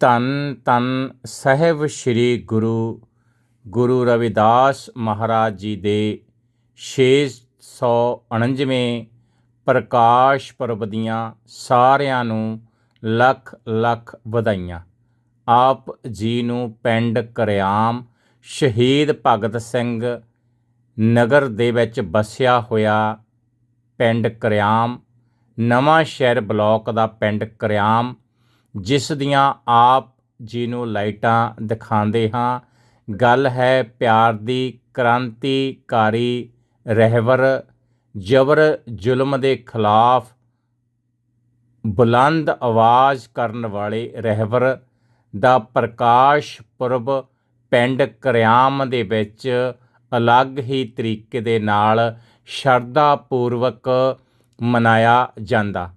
ਧੰਨ ਧੰਨ ਸਾਹਿਬ ਸ੍ਰੀ ਗੁਰੂ ਗੁਰੂ ਰਵਿਦਾਸ ਮਹਾਰਾਜ ਜੀ ਦੇ 649ਵੇਂ ਪ੍ਰਕਾਸ਼ ਪੁਰਬ ਦੀਆਂ ਸਾਰਿਆਂ ਨੂੰ ਲੱਖ ਲੱਖ ਵਧਾਈਆਂ। ਆਪ ਜੀ ਨੂੰ ਪਿੰਡ ਕਰਿਆਮ ਸ਼ਹੀਦ ਭਗਤ ਸਿੰਘ ਨਗਰ ਦੇ ਵਿੱਚ ਵਸਿਆ ਹੋਇਆ ਪਿੰਡ ਕਰਿਆਮ, ਨਵਾਂ ਸ਼ਹਿਰ ਬਲਾਕ ਦਾ ਪਿੰਡ ਕਰਿਆਮ ਜਿਸ ਦੀਆਂ ਆਪ ਜੀ ਨੂੰ ਲਾਈਟਾਂ ਦਿਖਾਉਂਦੇ ਹਾਂ। ਗੱਲ ਹੈ ਪਿਆਰ ਦੀ, ਕ੍ਰਾਂਤੀਕਾਰੀ ਰਹਿਬਰ ਜਬਰ, ਜ਼ੁਲਮ ਦੇ ਖਿਲਾਫ ਬੁਲੰਦ ਆਵਾਜ਼ ਕਰਨ ਵਾਲੇ ਰਹਿਬਰ ਦਾ ਪ੍ਰਕਾਸ਼ ਪੁਰਬ ਪਿੰਡ ਕਰਿਆਮ ਦੇ ਵਿੱਚ ਅਲੱਗ ਹੀ ਤਰੀਕੇ ਦੇ ਨਾਲ ਸ਼ਰਧਾ ਪੂਰਵਕ ਮਨਾਇਆ ਜਾਂਦਾ।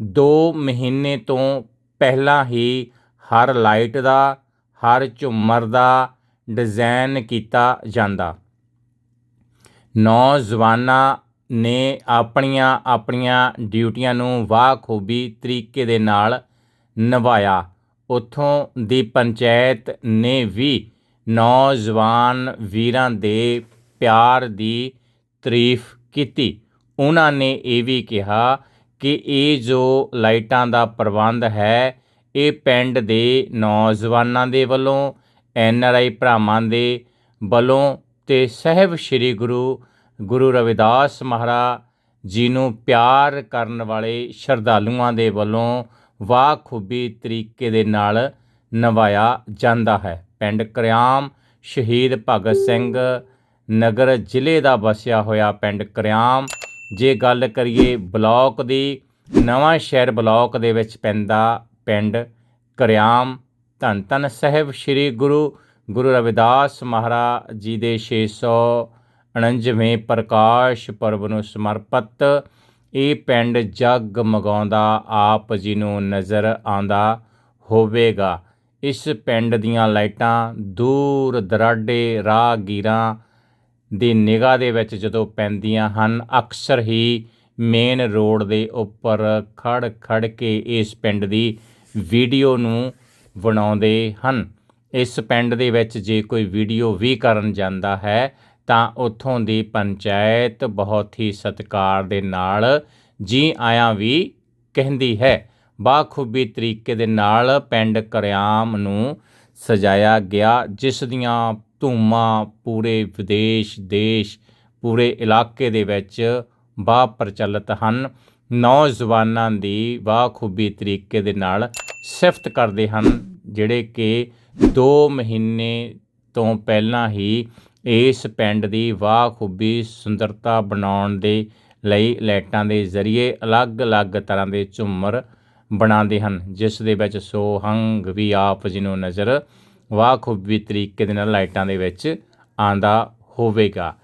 2 ਮਹੀਨੇ ਤੋਂ ਪਹਿਲਾਂ ਹੀ ਹਰ ਲਾਈਟ ਦਾ, ਹਰ ਝੁੰਮਰ ਦਾ ਡਿਜ਼ਾਈਨ ਕੀਤਾ ਜਾਂਦਾ। ਨੌਜਵਾਨਾਂ ਨੇ ਆਪਣੀਆਂ ਆਪਣੀਆਂ ਡਿਊਟੀਆਂ ਨੂੰ ਵਾਖੂਬੀ ਤਰੀਕੇ ਦੇ ਨਾਲ ਨਿਭਾਇਆ। ਉਥੋਂ ਦੀ ਪੰਚਾਇਤ ਨੇ ਵੀ ਨੌਜਵਾਨ ਵੀਰਾਂ ਦੇ ਪਿਆਰ ਦੀ ਤਾਰੀਫ ਕੀਤੀ। ਉਹਨਾਂ ਨੇ ਇਹ ਵੀ ਕਿਹਾ ਕਿ ਇਹ ਜੋ ਲਾਈਟਾਂ ਦਾ ਪ੍ਰਬੰਧ ਹੈ, ਇਹ ਪਿੰਡ ਦੇ ਨੌਜਵਾਨਾਂ ਦੇ ਵੱਲੋਂ, ਐਨ ਆਰ ਆਈ ਭਰਾਵਾਂ ਦੇ ਵੱਲੋਂ ਤੇ ਸਹਿਬ ਸ੍ਰੀ ਗੁਰੂ ਗੁਰੂ ਰਵਿਦਾਸ ਮਹਾਰਾਜ ਜੀ ਨੂੰ ਪਿਆਰ ਕਰਨ ਵਾਲੇ ਸ਼ਰਧਾਲੂਆਂ ਦੇ ਵੱਲੋਂ ਵਾਖੂਬੀ ਤਰੀਕੇ ਦੇ ਨਾਲ ਨਿਭਾਇਆ ਜਾਂਦਾ ਹੈ। ਪਿੰਡ ਕਰਿਆਮ ਸ਼ਹੀਦ ਭਗਤ ਸਿੰਘ ਨਗਰ ਜ਼ਿਲ੍ਹੇ ਦਾ ਵਸਿਆ ਹੋਇਆ ਪਿੰਡ ਕਰਿਆਮ ਜੇ ਗੱਲ ਕਰੀਏ ਬਲਾਕ ਦੀ, ਨਵਾਂ ਸ਼ਹਿਰ ਬਲਾਕ ਦੇ ਵਿੱਚ ਪੈਂਦਾ ਪਿੰਡ ਕਰਿਆਮ ਧੰਨ ਧੰਨ ਸਾਹਿਬ ਸ੍ਰੀ ਗੁਰੂ ਗੁਰੂ ਰਵਿਦਾਸ ਮਹਾਰਾਜ ਜੀ ਦੇ 649ਵੇਂ ਪ੍ਰਕਾਸ਼ ਪਰਬ ਨੂੰ ਸਮਰਪਿਤ, ਇਹ ਪਿੰਡ ਜਗਮਗਾਉਂਦਾ ਆਪ ਜੀ ਨੂੰ ਨਜ਼ਰ ਆਉਂਦਾ ਹੋਵੇਗਾ। ਇਸ ਪਿੰਡ ਦੀਆਂ ਲਾਈਟਾਂ ਦੂਰ ਦਰਾਡੇ ਰਾਹਗੀਰਾਂ ਦੀ ਨਿਗਾਹ ਦੇ ਵਿੱਚ ਜਦੋਂ ਪੈਂਦੀਆਂ ਹਨ, ਅਕਸਰ ਹੀ ਮੇਨ ਰੋਡ ਦੇ ਉੱਪਰ ਖੜ ਖੜ ਕੇ ਇਸ ਪਿੰਡ ਦੀ ਵੀਡੀਓ ਨੂੰ ਬਣਾਉਂਦੇ ਹਨ। ਇਸ ਪਿੰਡ ਦੇ ਵਿੱਚ ਜੇ ਕੋਈ ਵੀਡੀਓ ਵੀ ਕਰਨ ਜਾਂਦਾ ਹੈ, ਤਾਂ ਉੱਥੋਂ ਦੀ ਪੰਚਾਇਤ ਬਹੁਤ ਹੀ ਸਤਿਕਾਰ ਦੇ ਨਾਲ ਜੀ ਆਇਆਂ ਵੀ ਕਹਿੰਦੀ ਹੈ। ਬਾਖੂਬੀ ਤਰੀਕੇ ਦੇ ਨਾਲ ਪਿੰਡ ਕਰਿਆਮ ਨੂੰ ਸਜਾਇਆ ਗਿਆ, ਜਿਸ ਦੀਆਂ ਧੂਮਾਂ ਪੂਰੇ ਵਿਦੇਸ਼, ਦੇਸ਼, ਪੂਰੇ ਇਲਾਕੇ ਦੇ ਵਿੱਚ ਬਾ ਪ੍ਰਚਲਿਤ ਹਨ। ਨੌਜਵਾਨਾਂ ਦੀ ਬਾਖੂਬੀ ਤਰੀਕੇ ਦੇ ਨਾਲ ਸਿਫਤ ਕਰਦੇ ਹਨ, ਜਿਹੜੇ ਕਿ 2 ਮਹੀਨੇ ਤੋਂ ਪਹਿਲਾਂ ਹੀ ਇਸ ਪਿੰਡ ਦੀ ਬਾਖੂਬੀ ਸੁੰਦਰਤਾ ਬਣਾਉਣ ਦੇ ਲਈ ਲਾਈਟਾਂ ਦੇ ਜ਼ਰੀਏ ਅਲੱਗ-ਅਲੱਗ ਤਰ੍ਹਾਂ ਦੇ ਝੁੰਮਰ ਬਣਾਉਂਦੇ ਹਨ, ਜਿਸ ਦੇ ਵਿੱਚ ਸੋਹੰਗ ਵੀ ਆਪ ਜੀ ਨੂੰ ਨਜ਼ਰ ਵਾਖੂਬੀ ਤਰੀਕੇ ਦੇ ਨਾਲ ਲਾਈਟਾਂ ਦੇ ਵਿੱਚ ਆਂਦਾ ਹੋਵੇਗਾ।